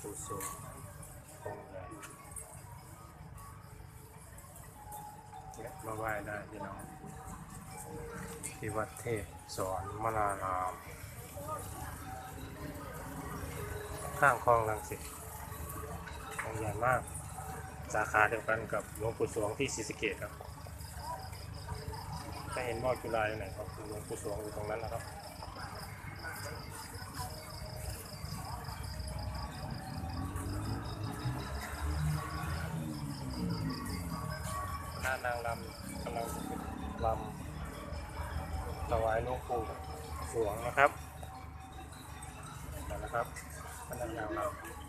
สูสูงคงใหญ่และมาไหว้ได้พี่น้องที่วัดเทพสอนมราราม ข้างคลองลังสิตองค์ใหญ่มาก สาขาเดียวกันกับหลวงปู่สวงที่ศรีสะเกษครับ ถ้าเห็นบ่อจุฬาอยู่ไหนครับหลวงปู่สวงอยู่ตรงนั้นนะครับ นานางรำกำลังรำถวายหลวงปู่หลวงนะครับนะครับพนักนางรำ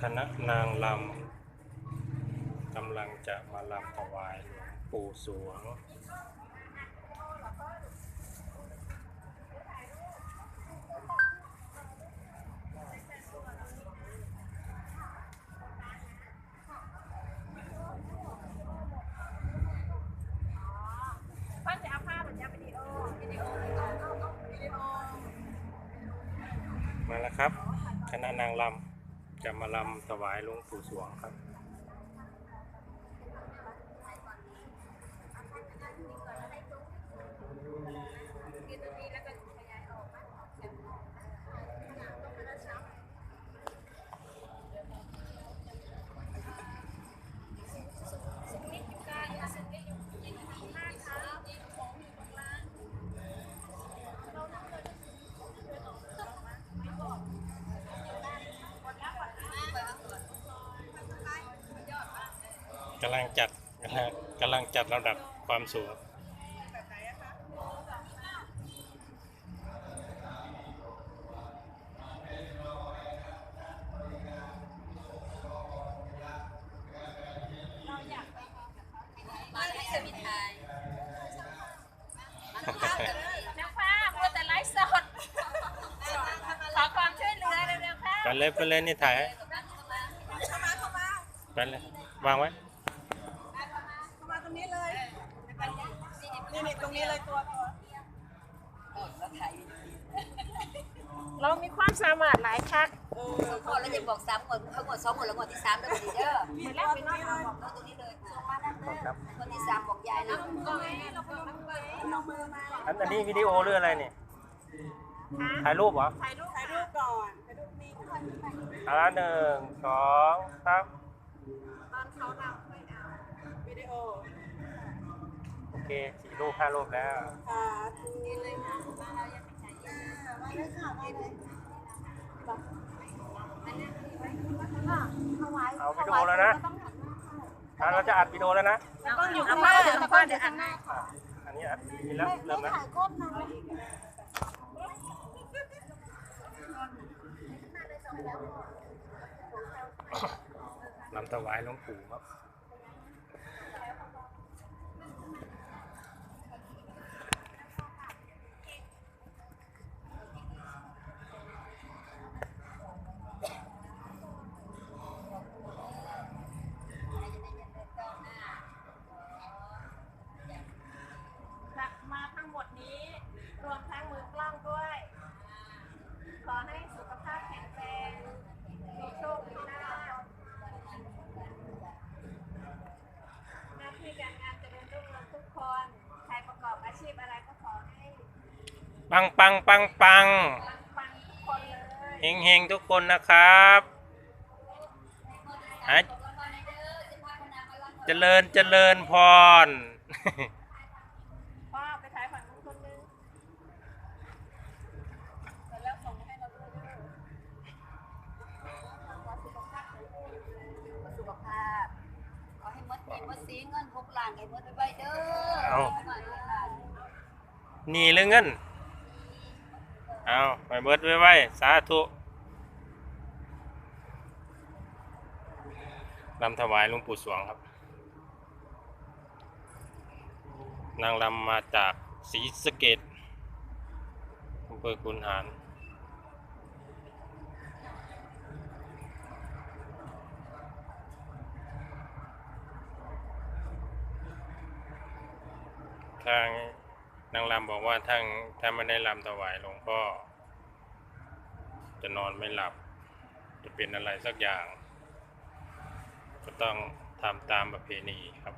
คณะนางรำกำลังจะมารำถวายหลวงปู่สวง ป้าจะเอาภาพหรือจะวิดีโอวิดีโอวิดีโอมาแล้วครับ คณะนางรำ จะมาลำถวายหลวงปู่สวงครับ กำลังจัดนะฮะกำลังจัดระดับความสูงมาให้สมิทายนักภาพมัวแต่ไลฟ์สดขอความช่วยเหลือเร็วๆค่ะไปเลยไปเลยนี่ถ่ายให้เข้ามาเข้ามาไปเลยวางไว้ เข้ามาตรงนี้เลย นี่นี่ตรงนี้เลยตัวตัวเรามีความสามารถหลายคักพอแล้วจะบอกสามคนเขาหมดสองคนแล้วคนที่สามแล้วคนที่เด้อเหมือนแรกไปนอนบอกบอกตรงนี้เลยส่งมานั่นเด้อคนที่สามบอกยายนะตรงนี้เราก็ลงไปเอามือมาอันอันนี้วิดีโอหรืออะไรเนี่ยถ่ายรูปเหรอถ่ายรูปถ่ายรูปก่อนถ่ายรูปนิ่งอ่าหนึ่งสองสามตอนเขานำไม่เอาวิดีโอโอ เคสี่รูปห้ารูปแล้วค่ะนี่เลยค่ะมาเรายังไม่ใช้มาเลยค่ะมาเลยเอาวิดีโอแล้วนะอะเราจะอัดวิดีโอแล้วนะต้องอยู่ข้างหน้าแล้วก็เดี๋ยวอันหน้าอะอันนี้อัดมีแล้วเริ่มแล้วลำถวายหลวงปู่ครับ มาทั้งหมดนี้ รวมทั้งมือกล้องด้วย ขอให้สุขภาพแข็งแรงมีโชคมีลาภหน้าที่การงานเจริญรุ่งเรืองทุกคน ใครประกอบอาชีพอะไรก็ขอให้ ปังปังปังปังปังๆทุกคนเลยเฮงเฮงทุกคนนะครับอะเจริญเจริญพรพ่อไปถ่ายฝั่งนู้นคนนึงเสร็จแล้วส่งให้เราด้วยด้วยขอสุขภาพแข็งแรงสุขภาพขอให้มดมีมดสีเงิน เอาหนีหรือเงินเอาไปเบิดไว้ไว้สาธุลำถวายหลวงปู่สวงครับ นางลำมาจากศรีสะเกดอำเภอคุนหารทาง นางรำบอกว่าทางถ้าไม่ได้รำถวายหลวงพ่อ จะนอนไม่หลับ จะเป็นอะไรสักอย่าง ก็ต้องทำตามประเพณีครับ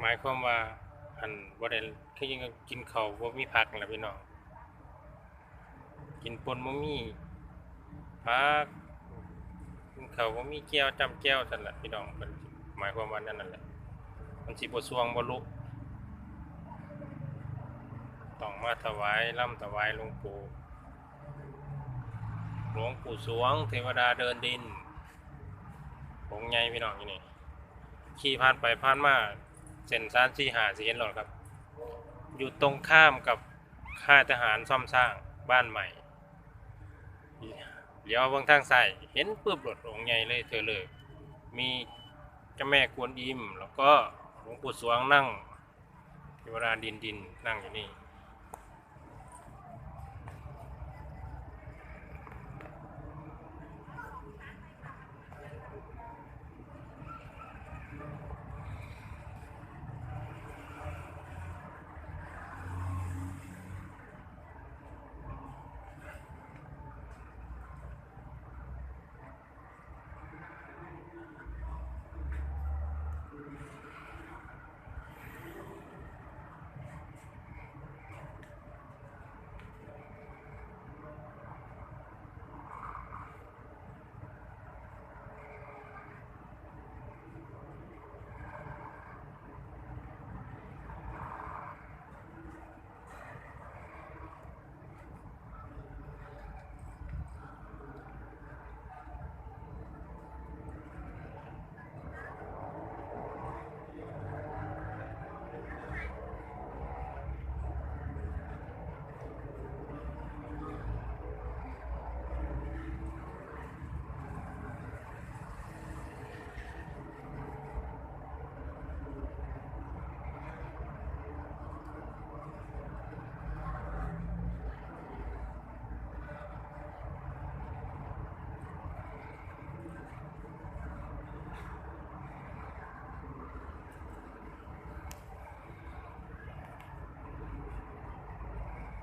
หมายความว่า อันบ่ได้คือยังกินข้าวบ่มีผักล่ะพี่น้องกินปนบ่มีผักกินข้าวบ่มีแก้วจำแก้วซั่นล่ะพี่น้องมันหมายความว่านั่นนั่นแหละมันสิบ่สวงบ่ลุกต้องมาถวายร่ำถวายหลวงปู่หลวงปู่สวง เทวดาเดินดินองค์ใหญ่พี่น้องอยู่นี่ขี่ผ่านไปผ่านมา เส้นซานสี่หาสิเห็นหรอครับ อยู่ตรงข้ามกับค่ายทหารซ่อมสร้างบ้านใหม่เลี้ยวเบื้องทางใส่เห็นปื้บรถองใหญ่เลยเธอเลย มีเจ้าแม่กวนอิม แล้วก็หลวงปู่สวงนั่งเทวราดินดินนั่งอยู่นี่